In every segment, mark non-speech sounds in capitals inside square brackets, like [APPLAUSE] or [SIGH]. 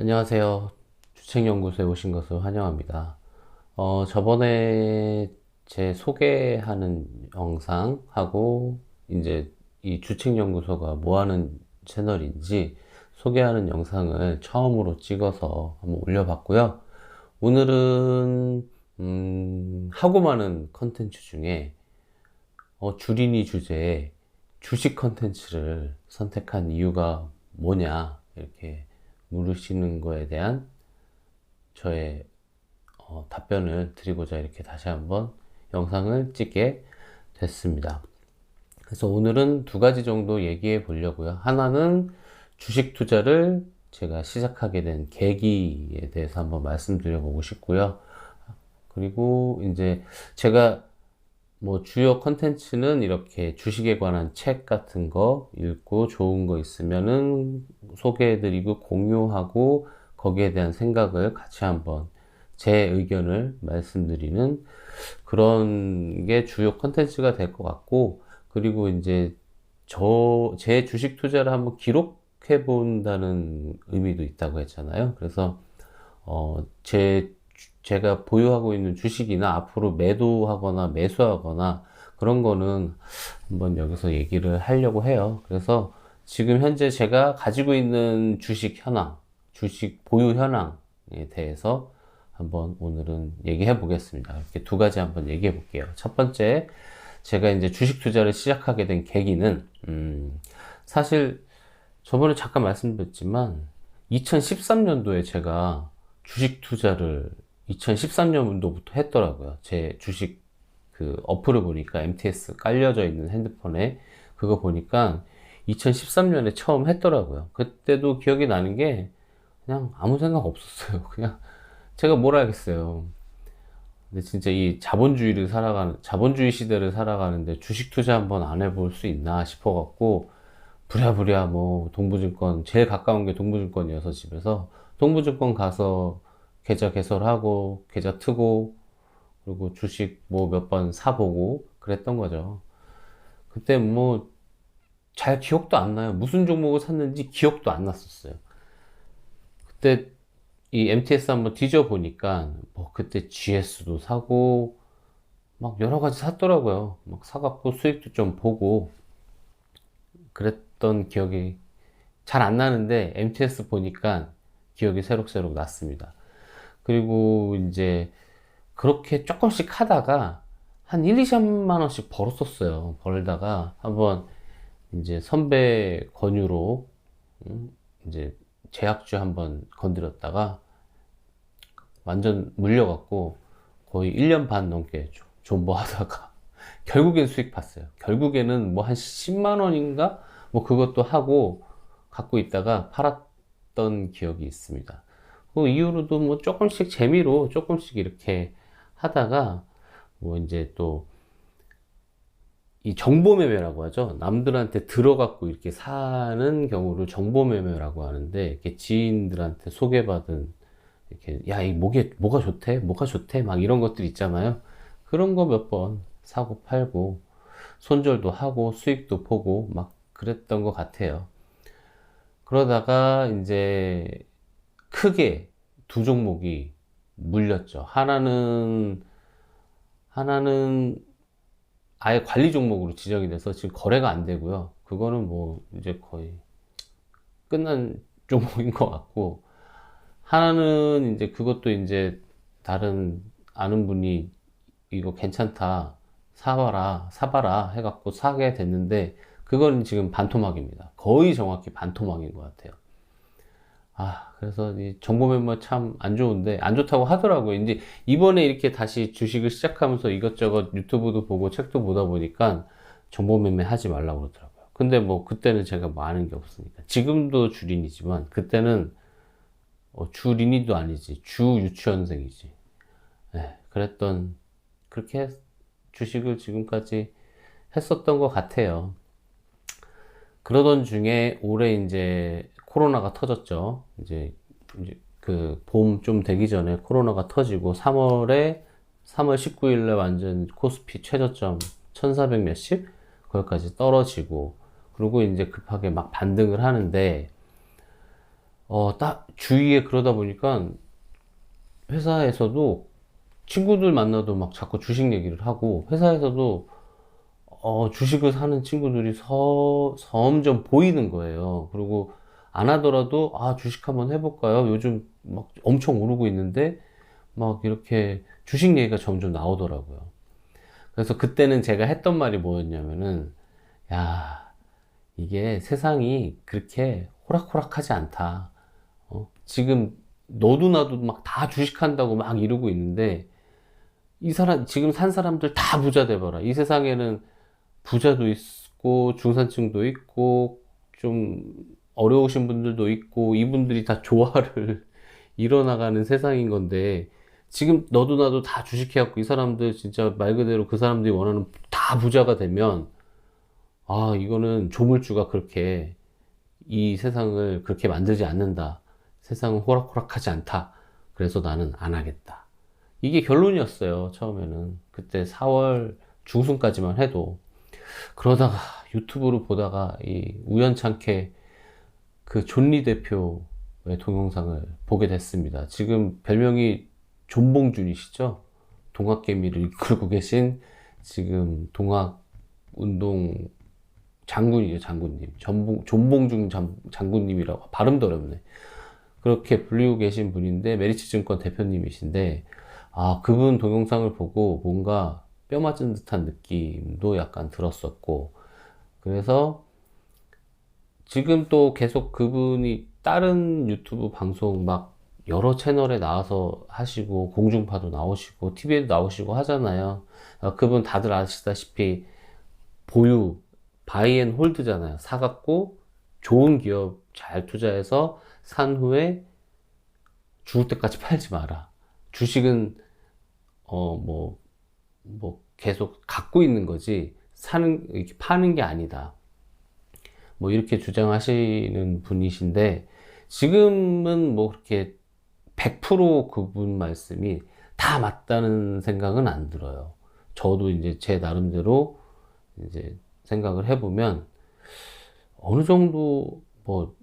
안녕하세요. 주책연구소에 오신 것을 환영합니다. 어, 저번에 제 소개하는 영상하고 이제 이 주책연구소가 뭐 하는 채널인지 소개하는 영상을 처음으로 찍어서 한번 올려봤고요. 오늘은 음, 하고 많은 컨텐츠 중에 어, 주린이 주제에 주식 컨텐츠를 선택한 이유가 뭐냐 이렇게 물으시는 거에 대한 저의 어, 답변을 드리고자 이렇게 다시 한번 영상을 찍게 됐습니다. 그래서 오늘은 두 가지 정도 얘기해 보려고요. 하나는 주식 투자를 제가 시작하게 된 계기에 대해서 한번 말씀드려 보고 싶고요. 그리고 이제 제가 뭐 주요 컨텐츠는 이렇게 주식에 관한 책 같은 거 읽고 좋은 거 있으면은 소개해드리고 공유하고 거기에 대한 생각을 같이 한번 제 의견을 말씀드리는 그런 게 주요 컨텐츠가 될 것 같고 그리고 이제 저 제 주식 투자를 한번 기록해 본다는 의미도 있다고 했잖아요. 그래서 어 제 제가 보유하고 있는 주식이나 앞으로 매도하거나 매수하거나 그런 거는 한번 여기서 얘기를 하려고 해요. 그래서 지금 현재 제가 가지고 있는 주식 현황, 주식 보유 현황에 대해서 한번 오늘은 얘기해 보겠습니다. 이렇게 두 가지 한번 얘기해 볼게요. 첫 번째, 제가 이제 주식 투자를 시작하게 된 계기는, 음, 사실 저번에 잠깐 말씀드렸지만, 2013년도에 제가 주식 투자를 2013년도부터 했더라고요. 제 주식 그 어플을 보니까 MTS 깔려져 있는 핸드폰에 그거 보니까 2013년에 처음 했더라고요. 그때도 기억이 나는 게 그냥 아무 생각 없었어요. [LAUGHS] 그냥 제가 뭘 알겠어요. 근데 진짜 이 자본주의를 살아가는, 자본주의 시대를 살아가는데 주식 투자 한번 안 해볼 수 있나 싶어 갖고 부랴부랴 뭐 동부증권, 제일 가까운 게 동부증권이어서 집에서 동부증권 가서 계좌 개설하고 계좌 트고 그리고 주식 뭐 몇 번 사보고 그랬던 거죠. 그때 뭐 잘 기억도 안 나요. 무슨 종목을 샀는지 기억도 안 났었어요. 그때 이 MTS 한번 뒤져 보니까 뭐 그때 GS도 사고 막 여러 가지 샀더라고요. 막 사갖고 수익도 좀 보고 그랬던 기억이 잘 안 나는데 MTS 보니까 기억이 새록새록 났습니다. 그리고 이제 그렇게 조금씩 하다가 한 1, 2, 3만 원씩 벌었었어요. 벌다가 한번 이제 선배 권유로 음, 이제 제약주 한번 건드렸다가 완전 물려갖고 거의 1년 반 넘게 존버하다가 [LAUGHS] 결국엔 수익 봤어요. 결국에는 뭐 한 10만 원인가 뭐 그것도 하고 갖고 있다가 팔았던 기억이 있습니다. 그 이후로도 뭐 조금씩 재미로 조금씩 이렇게 하다가 뭐 이제 또 이 정보매매라고 하죠. 남들한테 들어갖고 이렇게 사는 경우를 정보매매라고 하는데 이렇게 지인들한테 소개받은 이렇게 야, 이 뭐게 뭐가 좋대? 뭐가 좋대? 막 이런 것들 있잖아요. 그런 거 몇 번 사고 팔고 손절도 하고 수익도 보고 막 그랬던 것 같아요. 그러다가 이제 크게 두 종목이 물렸죠. 하나는 하나는 아예 관리 종목으로 지정이 돼서 지금 거래가 안 되고요. 그거는 뭐 이제 거의 끝난 [LAUGHS] 종목인 것 같고 하나는 이제 그것도 이제 다른 아는 분이 이거 괜찮다 사봐라 사봐라 해갖고 사게 됐는데 그건 지금 반토막입니다. 거의 정확히 반토막인 것 같아요. 아, 그래서 이 정보 매매 참안 좋은데, 안 좋다고 하더라고요. 이제 이번에 이렇게 다시 주식을 시작하면서 이것저것 유튜브도 보고 책도 보다 보니까 정보 매매 하지 말라고 그러더라고요. 근데 뭐 그때는 제가 뭐 아는 게 없으니까. 지금도 주린이지만, 그때는 어, 주린이도 아니지. 주 유치원생이지. 네, 그랬던, 그렇게 주식을 지금까지 했었던 것 같아요. 그러던 중에 올해 이제 코로나가 터졌죠. 이제, 이제 그 봄 좀 되기 전에 코로나가 터지고 3월에 3월 19일에 완전 코스피 최저점 1400 몇십 거기까지 떨어지고 그리고 이제 급하게 막 반등을 하는데 어, 딱 주위에 그러다 보니까 회사에서도 친구들 만나도 막 자꾸 주식 얘기를 하고 회사에서도 어, 주식을 사는 친구들이 서, 점점 보이는 거예요. 그리고 안 하더라도 아, 주식 한번 해볼까요? 요즘 막 엄청 오르고 있는데 막 이렇게 주식 얘기가 점점 나오더라고요. 그래서 그때는 제가 했던 말이 뭐였냐면은 야, 이게 세상이 그렇게 호락호락하지 않다. 어? 지금 너도 나도 막 다 주식한다고 막 이러고 있는데 이 사람 지금 산 사람들 다 부자 돼봐라. 이 세상에는 부자도 있고 중산층도 있고 좀 어려우신 분들도 있고 이분들이 다 조화를 [LAUGHS] 이뤄나가는 세상인 건데 지금 너도 나도 다 주식해갖고 이 사람들 진짜 말 그대로 그 사람들이 원하는 다 부자가 되면 아 이거는 조물주가 그렇게 이 세상을 그렇게 만들지 않는다. 세상은 호락호락하지 않다. 그래서 나는 안 하겠다. 이게 결론이었어요. 처음에는. 그때 4월 중순까지만 해도. 그러다가 유튜브로 보다가 이 우연찮게 그 존리 대표의 동영상을 보게 됐습니다. 지금 별명이 존봉준이시죠? 동학개미를 이끌고 계신 지금 동학운동 장군이에요, 장군님. 전봉, 존봉준 장, 장군님이라고. 발음도 어렵네. 그렇게 불리고 계신 분인데, 메리츠 증권 대표님이신데, 아, 그분 동영상을 보고 뭔가 뼈 맞은 듯한 느낌도 약간 들었었고, 그래서 지금 또 계속 그분이 다른 유튜브 방송 막 여러 채널에 나와서 하시고, 공중파도 나오시고, TV에도 나오시고 하잖아요. 아, 그분 다들 아시다시피 보유, 바이 앤 홀드잖아요. 사갖고 좋은 기업 잘 투자해서 산 후에 죽을 때까지 [LAUGHS] 팔지 마라. 주식은 어뭐뭐 계속 갖고 있는 거지 사는 이렇게 파는 게 아니다. 뭐 이렇게 주장하시는 분이신데 지금은 뭐 그렇게 100% 그분 말씀이 다 맞다는 생각은 안 들어요. 저도 이제 제 나름대로 이제 생각을 해보면 어느 정도 뭐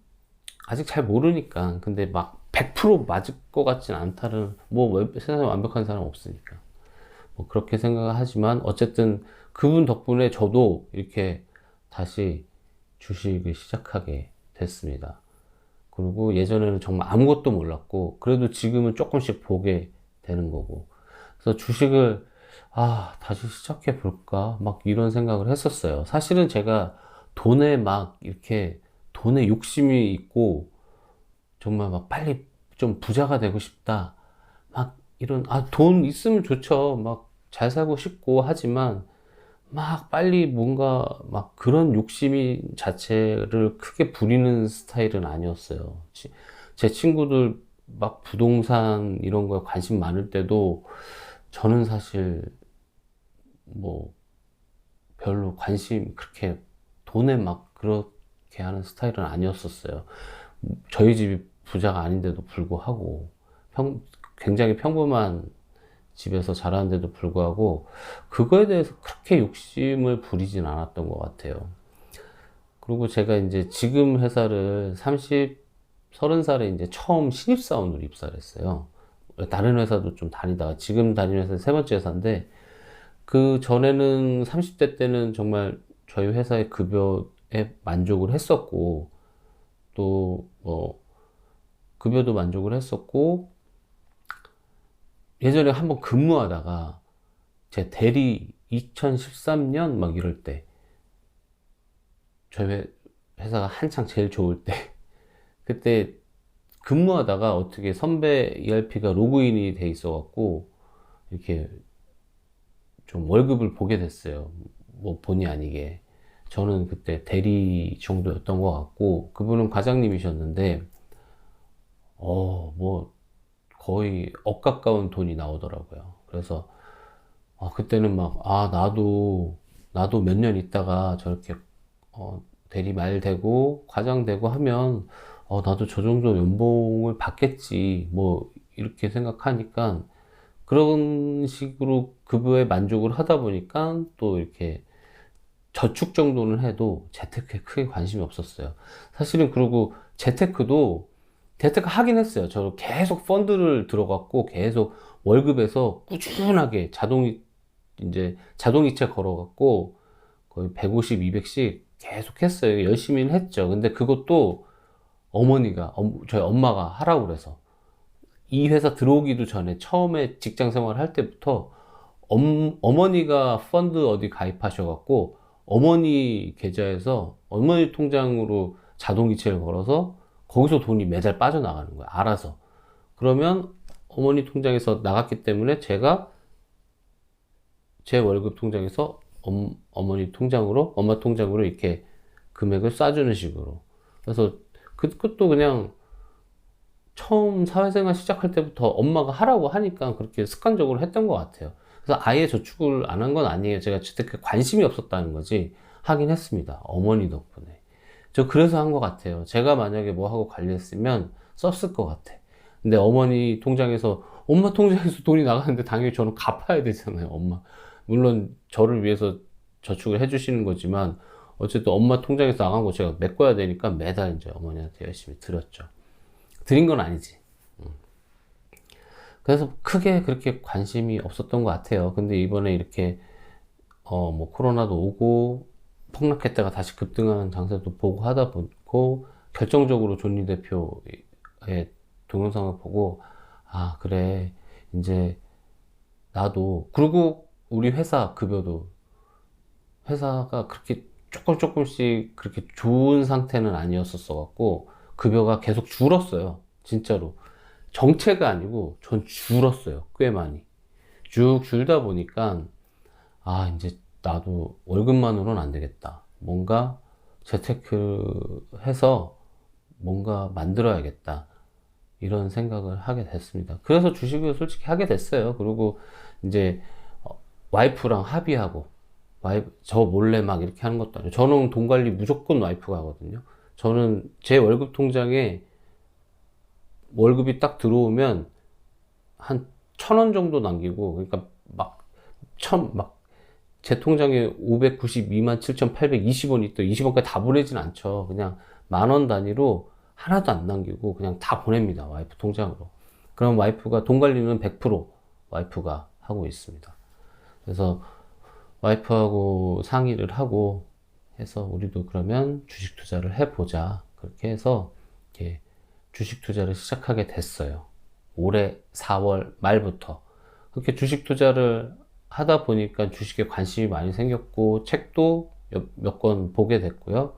아직 잘 모르니까 근데 막 100% 맞을 것 같진 않다는 뭐 세상에 완벽한 사람 없으니까 뭐 그렇게 생각을 하지만 어쨌든 그분 덕분에 저도 이렇게 다시 주식을 시작하게 됐습니다. 그리고 예전에는 정말 아무것도 몰랐고 그래도 지금은 조금씩 보게 되는 거고 그래서 주식을 아, 다시 시작해 볼까? 막 이런 생각을 했었어요. 사실은 제가 돈에 막 이렇게 돈에 욕심이 있고 정말 막 빨리 좀 부자가 되고 싶다. 막 이런, 아, 돈 있으면 좋죠. 막 잘 살고 싶고 하지만 막 빨리 뭔가 막 그런 욕심이 자체를 크게 부리는 스타일은 아니었어요. 제 친구들 막 부동산 이런 거에 관심 많을 때도 저는 사실 뭐 별로 관심 그렇게 돈에 막 그렇게 하는 스타일은 아니었었어요. 저희 집이 부자가 아닌데도 불구하고 평, 굉장히 평범한 집에서 자라는데도 불구하고 그거에 대해서 그렇게 욕심을 부리진 않았던 것 같아요. 그리고 제가 이제 지금 회사를 30, 30살에 이제 처음 신입사원으로 입사를 했어요. 다른 회사도 좀 다니다가 지금 다니는 회사 세 번째 회사인데 그 전에는 30대 때는 정말 저희 회사의 급여에 만족을 했었고 또뭐 급여도 만족을 했었고 예전에 한번 근무하다가 제 대리 2013년 막 이럴 때 저희 회사가 한창 제일 좋을 때 [LAUGHS] 그때 근무하다가 어떻게 선배 ERP가 로그인이 돼 있어 갖고 이렇게 좀 월급을 보게 됐어요. 뭐 본의 아니게. 저는 그때 대리 정도였던 것 같고 그분은 과장님이셨는데 어뭐 거의 억 가까운 돈이 나오더라고요. 그래서 아 그때는 막 아 나도 나도 몇 년 있다가 저렇게 어 대리 말 되고 과장 되고 하면 어 나도 저 정도 연봉을 받겠지 뭐 이렇게 생각하니까 그런 식으로 급여에 만족을 하다 보니까 또 이렇게 저축 정도는 해도 재테크에 크게 관심이 없었어요. 사실은 그리고 재테크도 대테크 하긴 했어요. 저 계속 펀드를 들어갔고 계속 월급에서 꾸준하게 자동 이제 자동이체 걸어갖고 거의 150, 200씩 계속 했어요. 열심히는 했죠. 근데 그것도 어머니가 엄- 저희 엄마가 하라고 그래서 이 회사 들어오기도 전에 처음에 직장 생활 할 때부터 엄, 어머니가 펀드 어디 가입하셔갖고 어머니 계좌에서 어머니 통장으로 자동이체를 걸어서 거기서 돈이 매달 빠져나가는 거예요. 알아서. 그러면 어머니 통장에서 나갔기 때문에 제가 제 월급 통장에서 엄, 어머니 통장으로, 엄마 통장으로 이렇게 금액을 쏴주는 식으로. 그래서 그, 그것도 그냥 처음 사회생활 시작할 때부터 엄마가 하라고 하니까 그렇게 습관적으로 했던 것 같아요. 그래서 아예 저축을 안 한 건 아니에요. 제가 재테크에 관심이 없었다는 거지. 하긴 했습니다. 어머니 덕분에. 저 그래서 한 것 같아요. 제가 만약에 뭐 하고 관리했으면 썼을 것 같아. 근데 어머니 통장에서, 엄마 통장에서 돈이 나가는데 당연히 저는 갚아야 되잖아요. 엄마. 물론 저를 위해서 저축을 해주시는 거지만, 어쨌든 엄마 통장에서 나간 거 제가 메꿔야 되니까 매달 이제 어머니한테 열심히 드렸죠. 드린 건 아니지. 음. 그래서 크게 그렇게 관심이 없었던 것 같아요. 근데 이번에 이렇게, 어, 뭐 코로나도 오고, 폭락했다가 다시 급등하는 장세도 보고 하다 보고, 결정적으로 존리 대표의 동영상을 보고, 아, 그래. 이제 나도, 그리고 우리 회사 급여도 회사가 그렇게 조금 조금씩 그렇게 좋은 상태는 아니었었어 갖고 급여가 계속 줄었어요. 진짜로. 정체가 아니고 전 줄었어요. 꽤 많이. 쭉 줄다 보니까 아, 이제 나도 월급만으로는 안 되겠다. 뭔가 재테크 해서 뭔가 만들어야겠다. 이런 생각을 하게 됐습니다. 그래서 주식을 솔직히 하게 됐어요. 그리고 이제 어, 와이프랑 합의하고 와이프 저 몰래 막 이렇게 하는 것도 아니고 저는 돈 관리 무조건 와이프가 하거든요. 저는 제 월급 통장에 월급이 딱 들어오면 한 천 원 정도 남기고 그러니까 막 천막 제 통장에 592만 7,820원이 또 20원까지 다 보내진 않죠. 그냥 만 원 단위로 하나도 안 남기고 그냥 다 보냅니다. 와이프 통장으로. 그럼 와이프가 돈 관리는 100% 와이프가 하고 있습니다. 그래서 와이프하고 상의를 하고 해서 우리도 그러면 주식 투자를 해보자. 그렇게 해서 이렇게 주식 투자를 시작하게 됐어요. 올해 4월 말부터. 그렇게 주식 투자를 하다 보니까 주식에 관심이 많이 생겼고, 책도 몇 권 보게 됐고요.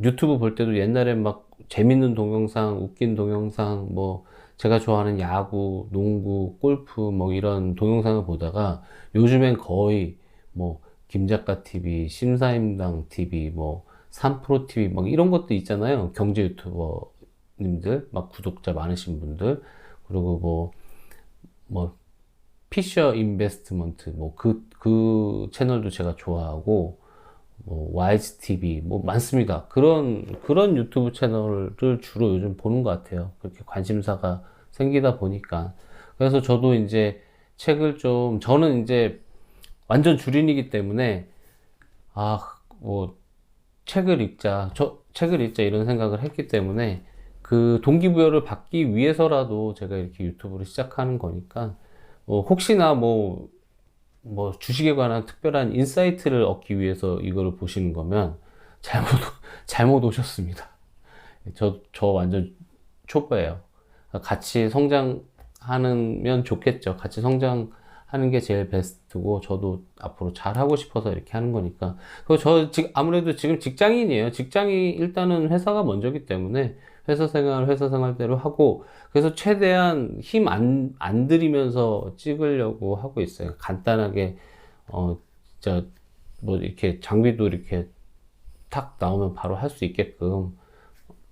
유튜브 볼 때도 옛날에 막 재밌는 동영상, 웃긴 동영상, 뭐, 제가 좋아하는 야구, 농구, 골프, 뭐 이런 동영상을 보다가 요즘엔 거의 뭐, 김작가 TV, 심사임당 TV, 뭐, 3프로 TV, 막 이런 것도 있잖아요. 경제 유튜버님들, 막 구독자 많으신 분들. 그리고 뭐, 뭐, 피셔 인베스트먼트, 뭐, 그, 그 채널도 제가 좋아하고, 뭐, YG TV, 뭐, 많습니다. 그런, 그런 유튜브 채널을 주로 요즘 보는 것 같아요. 그렇게 관심사가 생기다 보니까. 그래서 저도 이제 책을 좀, 저는 이제 완전 주린이기 때문에, 아, 뭐, 책을 읽자, 저, 책을 읽자 이런 생각을 했기 때문에, 그 동기부여를 받기 위해서라도 제가 이렇게 유튜브를 시작하는 거니까, 뭐, 혹시나 뭐, 뭐, 주식에 관한 특별한 인사이트를 얻기 위해서 이거를 보시는 거면, 잘못, [LAUGHS] 잘못 오셨습니다. 저, 저 완전 초보예요. 같이 성장하면 좋겠죠. 같이 성장하는 게 제일 베스트고, 저도 앞으로 잘 하고 싶어서 이렇게 하는 거니까. 그리고 저 지금, 아무래도 지금 직장인이에요. 직장이 일단은 회사가 먼저기 때문에, 회사 생활, 회사 생활대로 하고, 그래서 최대한 힘 안, 안 들이면서 찍으려고 하고 있어요. 간단하게, 어, 진짜, 뭐, 이렇게 장비도 이렇게 탁 나오면 바로 할 수 있게끔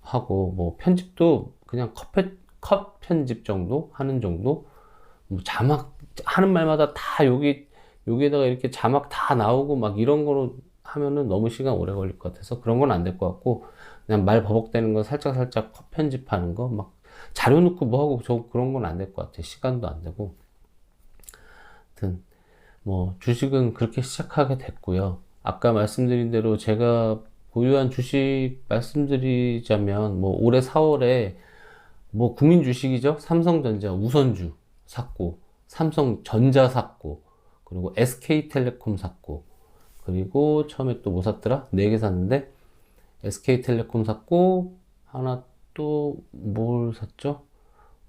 하고, 뭐, 편집도 그냥 컷, 편- 컷 편집 정도? 하는 정도? 뭐, 자막, 하는 말마다 다 여기, 여기에다가 이렇게 자막 다 나오고 막 이런 거로 하면은 너무 시간 오래 걸릴 것 같아서 그런 건 안 될 것 같고, 그냥 말 버벅대는 거 살짝 살짝 컷 편집하는 거, 막 자료 넣고 뭐 하고 저 그런 건 안 될 것 같아. 시간도 안 되고. 하여튼, 뭐, 주식은 그렇게 시작하게 됐고요. 아까 말씀드린 대로 제가 보유한 주식 말씀드리자면, 뭐, 올해 4월에 뭐 국민 주식이죠. 삼성전자 우선주 샀고, 삼성전자 샀고, 그리고 SK텔레콤 샀고, 그리고 처음에 또 뭐 샀더라? 네개 샀는데, SK텔레콤 샀고, 하나 또 뭘 샀죠?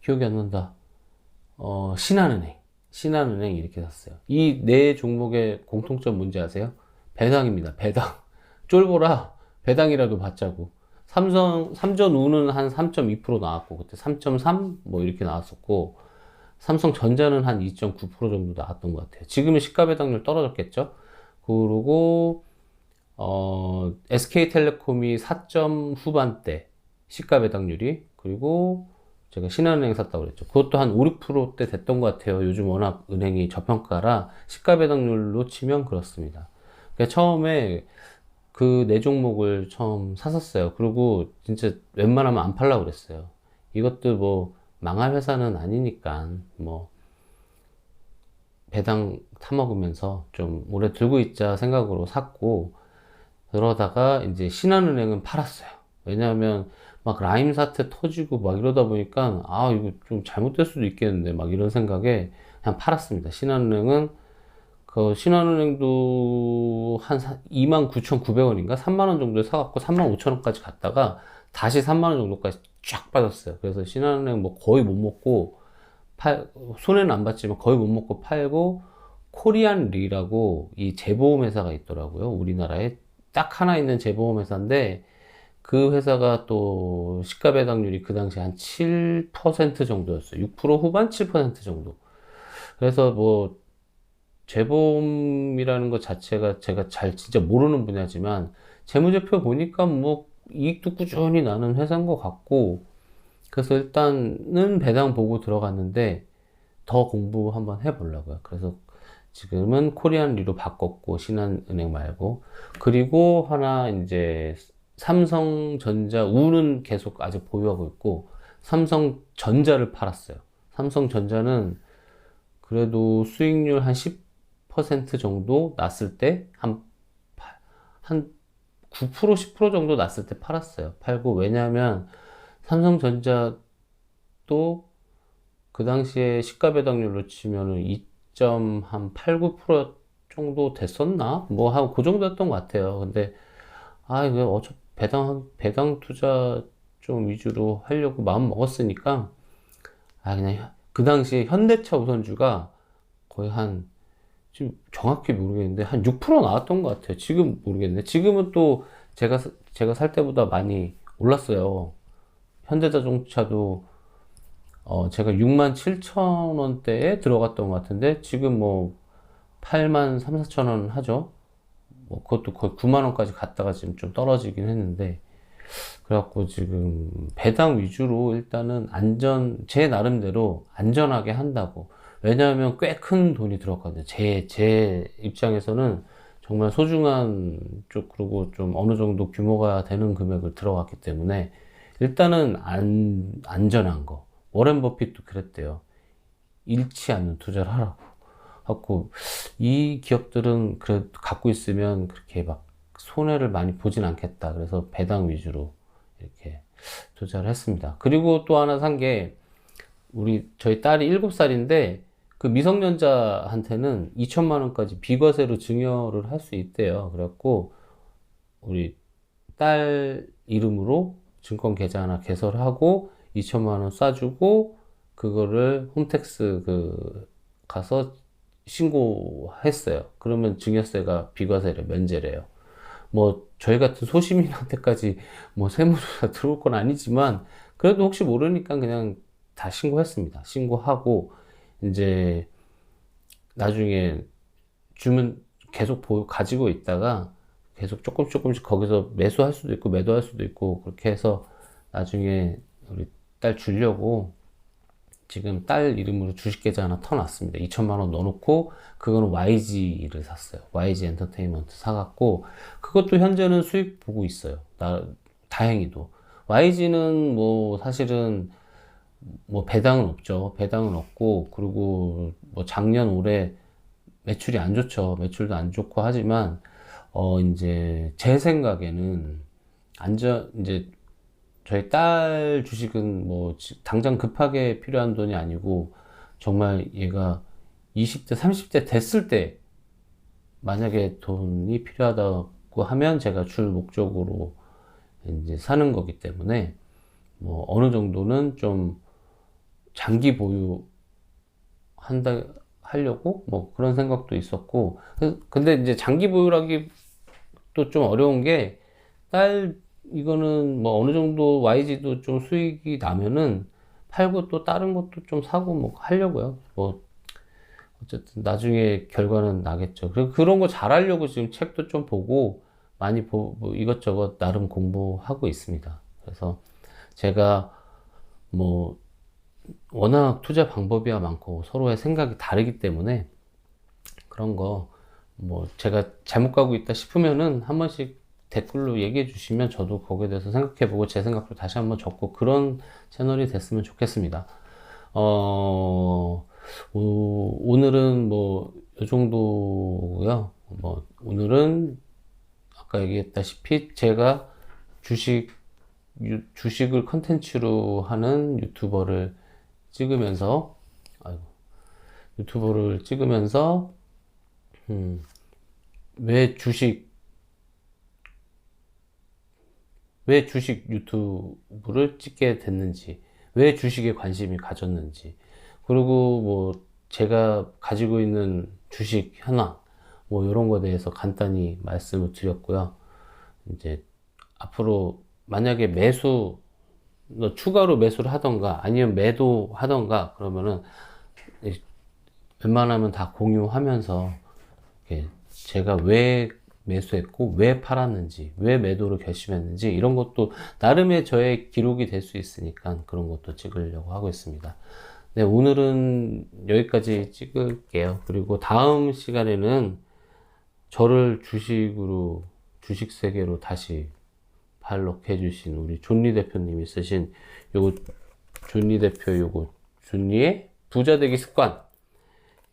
기억이 안 난다. 어, 신한은행. 신한은행 이렇게 샀어요. 이 네 종목의 공통점 뭔지 아세요? 배당입니다. 배당. [LAUGHS] 쫄보라 배당이라도 받자고. 삼성, 삼전 우는 한 3.2% 나왔고, 그때 3.3? 뭐 이렇게 나왔었고, 삼성전자는 한 2.9% 정도 나왔던 것 같아요. 지금은 시가 배당률 떨어졌겠죠? 그리고, 어, SK텔레콤이 4점 후반대 시가 배당률이, 그리고 제가 신한은행 샀다고 그랬죠. 그것도 한 5, 6%대 됐던 것 같아요. 요즘 워낙 은행이 저평가라 시가 배당률로 치면 그렇습니다. 그러니까 처음에 그 네 종목을 처음 샀었어요. 그리고 진짜 웬만하면 안 팔라고 그랬어요. 이것도 뭐 망할 회사는 아니니까 뭐 배당 타먹으면서 좀 오래 들고 있자 생각으로 샀고 그러다가 이제 신한은행은 팔았어요. 왜냐하면 막 라임 사태 터지고 막 이러다 보니까 아 이거 좀 잘못될 수도 있겠는데 막 이런 생각에 그냥 팔았습니다. 신한은행은 그 신한은행도 한 29,900원인가 3만 원 정도에 사갖고 3만 5천 원까지 갔다가 다시 3만 원 정도까지 쫙 빠졌어요. 그래서 신한은행 뭐 거의 못 먹고 팔 손해는 안 봤지만 거의 못 먹고 팔고 코리안 리라고 이 재보험 회사가 있더라고요. 우리나라에 딱 하나 있는 재보험 회사인데 그 회사가 또 시가 배당률이 그 당시 한 7% 정도였어요. 6% 후반 7% 정도. 그래서 뭐 재보험이라는 것 자체가 제가 잘 진짜 모르는 분야지만 재무제표 보니까 뭐 이익도 꾸준히 나는 회사인 것 같고 그래서 일단은 배당 보고 들어갔는데 더 공부 한번 해보려고요. 그래서 지금은 코리안 리로 바꿨고 신한은행 말고 그리고 하나 이제 삼성전자 우는 계속 아직 보유하고 있고 삼성전자를 팔았어요. 삼성전자는 그래도 수익률 한 10% 정도 났을 때 한 한 9% 10% 정도 났을 때 팔았어요. 팔고 왜냐하면 삼성전자도 그 당시에 시가 배당률로 치면은 2.89% 정도 됐었나? 뭐 한 그 정도였던 것 같아요. 근데 아 이거 어차피 배당, 배당 투자 좀 위주로 하려고 마음 먹었으니까, 아, 그냥 그 당시에 현대차 우선주가 거의 한, 지금 정확히 모르겠는데, 한 6% 나왔던 것 같아요. 지금 모르겠네. 지금은 또 제가, 제가 살 때보다 많이 올랐어요. 현대자동차도, 어, 제가 6만 7천 원대에 들어갔던 것 같은데, 지금 뭐, 8만 3, 4천 원 하죠. 뭐 그것도 거의 9만 원까지 갔다가 지금 좀 떨어지긴 했는데 그래갖고 지금 배당 위주로 일단은 안전 제 나름대로 안전하게 한다고. 왜냐하면 꽤 큰 돈이 들었거든요. 제 제 입장에서는 정말 소중한 쪽 그리고 좀 어느 정도 규모가 되는 금액을 들어갔기 때문에 일단은 안 안전한 거 워렌 버핏도 그랬대요 잃지 않는 투자를 하라고 갖고 이 기업들은 그래 갖고 있으면 그렇게 막 손해를 많이 보진 않겠다. 그래서 배당 위주로 이렇게 투자를 했습니다. 그리고 또 하나 산 게 우리 저희 딸이 7살인데 그 미성년자한테는 2천만 원까지 비과세로 증여를 할 수 있대요. 그래갖고 우리 딸 이름으로 증권 계좌 하나 개설하고 2천만 원 쏴주고 그거를 홈택스 그 가서 신고했어요. 그러면 증여세가 비과세를 면제래요. 뭐 저희 같은 소시민한테까지 뭐 세무조사 들어올 건 아니지만 그래도 혹시 모르니까 그냥 다 신고했습니다. 신고하고 이제 나중에 주문 계속 보, 가지고 있다가 계속 조금 조금씩 거기서 매수할 수도 있고 매도할 수도 있고 그렇게 해서 나중에 우리 딸 주려고 지금 딸 이름으로 주식계좌 하나 터놨습니다. 2천만 원 넣어놓고 그거는 YG를 샀어요. YG 엔터테인먼트 사갖고 그것도 현재는 수익 보고 있어요. 나 다행히도 YG는 뭐 사실은 뭐 배당은 없죠. 배당은 없고 그리고 뭐 작년 올해 매출이 안 좋죠. 매출도 안 좋고 하지만 어 이제 제 생각에는 안전 이제 저희 딸 주식은 뭐 지- 당장 급하게 필요한 돈이 아니고 정말 얘가 20대, 30대 됐을 때 만약에 돈이 필요하다고 하면 제가 줄 목적으로 이제 사는 거기 때문에 뭐 어느 정도는 좀 장기 보유 한다 하려고 뭐 그런 생각도 있었고. 그- 근데 이제 장기 보유라기 또 좀 어려운 게 딸 이거는 뭐 어느 정도 YG도 좀 수익이 나면은 팔고 또 다른 것도 좀 사고 뭐 하려고요. 뭐 어쨌든 나중에 결과는 나겠죠. 그리고 그런 거 잘하려고 지금 책도 좀 보고 많이 보, 뭐 이것저것 나름 공부하고 있습니다. 그래서 제가 뭐 워낙 투자 방법이야 많고 서로의 생각이 다르기 때문에 그런 거 뭐 제가 잘못 가고 있다 싶으면은 한 번씩 댓글로 얘기해 주시면 저도 거기에 대해서 생각해 보고 제 생각도 다시 한번 적고 그런 채널이 됐으면 좋겠습니다. 어, 오, 오늘은 뭐, 요 정도고요. 뭐, 오늘은 아까 얘기했다시피 제가 주식, 유- 주식을 컨텐츠로 하는 유튜버를 찍으면서, 아이고, 유튜버를 찍으면서, 음, 왜 주식, 왜 주식 유튜브를 찍게 됐는지, 왜 주식에 관심이 가졌는지, 그리고 뭐 제가 가지고 있는 주식 현황, 뭐 이런 거에 대해서 간단히 말씀을 드렸고요. 이제 앞으로 만약에 매수, 너 추가로 매수를 하던가 아니면 매도 하던가 그러면은 이- 웬만하면 다 공유하면서 제가 왜 매수했고 왜 팔았는지 왜 매도를 결심했는지 이런 것도 나름의 저의 기록이 될 수 있으니까 그런 것도 찍으려고 하고 있습니다. 네, 오늘은 여기까지 찍을게요. 그리고 다음 시간에는 저를 주식으로 주식 세계로 다시 발록해 주신 우리 존리 대표님이 쓰신 요거 존리 대표 요거 존리의 부자 되기 습관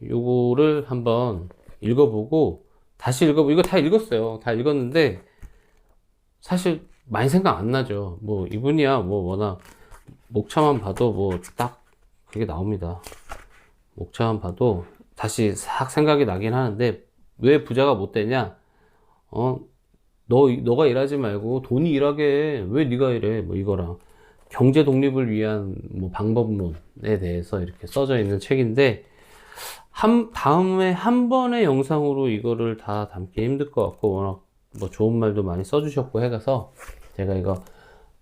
요거를 한번 읽어보고 다시 읽어보고 이거 다 읽었어요. 다 읽었는데 사실 많이 생각 안 나죠. 뭐 이분이야 뭐 워낙 목차만 봐도 뭐 딱 그게 나옵니다. 목차만 봐도 다시 싹 생각이 나긴 하는데 왜 부자가 못 되냐? 어, 너 너가 일하지 말고 돈이 일하게 해. 왜 네가 일해? 뭐 이거랑 경제 독립을 위한 뭐 방법론에 대해서 이렇게 써져 있는 책인데 한 다음에 한 번의 영상으로 이거를 다 담기 힘들 것 같고 워낙 뭐 좋은 말도 많이 써주셨고 해가서 제가 이거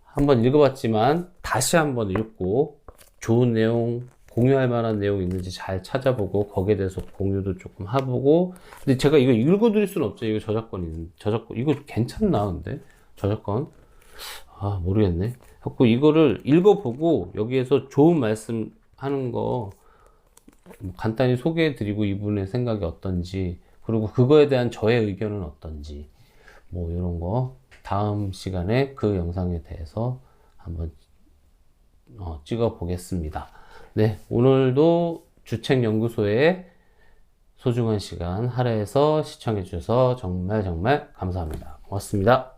한번 읽어봤지만 다시 한번 읽고 좋은 내용 공유할 만한 내용 있는지 잘 찾아보고 거기에 대해서 공유도 조금 해보고. 근데 제가 이거 읽어드릴 수는 없죠. 이거 저작권이 저작권 이거 괜찮나 근데? 저작권? 아 모르겠네. 자꾸 이거를 읽어보고 여기에서 좋은 말씀 하는 거뭐 간단히 소개해드리고 이분의 생각이 어떤지 그리고 그거에 대한 저의 의견은 어떤지 뭐 이런 거 다음 시간에 그 영상에 대해서 한번 어, 찍어 보겠습니다. 네, 오늘도 주책연구소의 소중한 시간 할애해서 시청해 주셔서 정말 정말 감사합니다. 고맙습니다.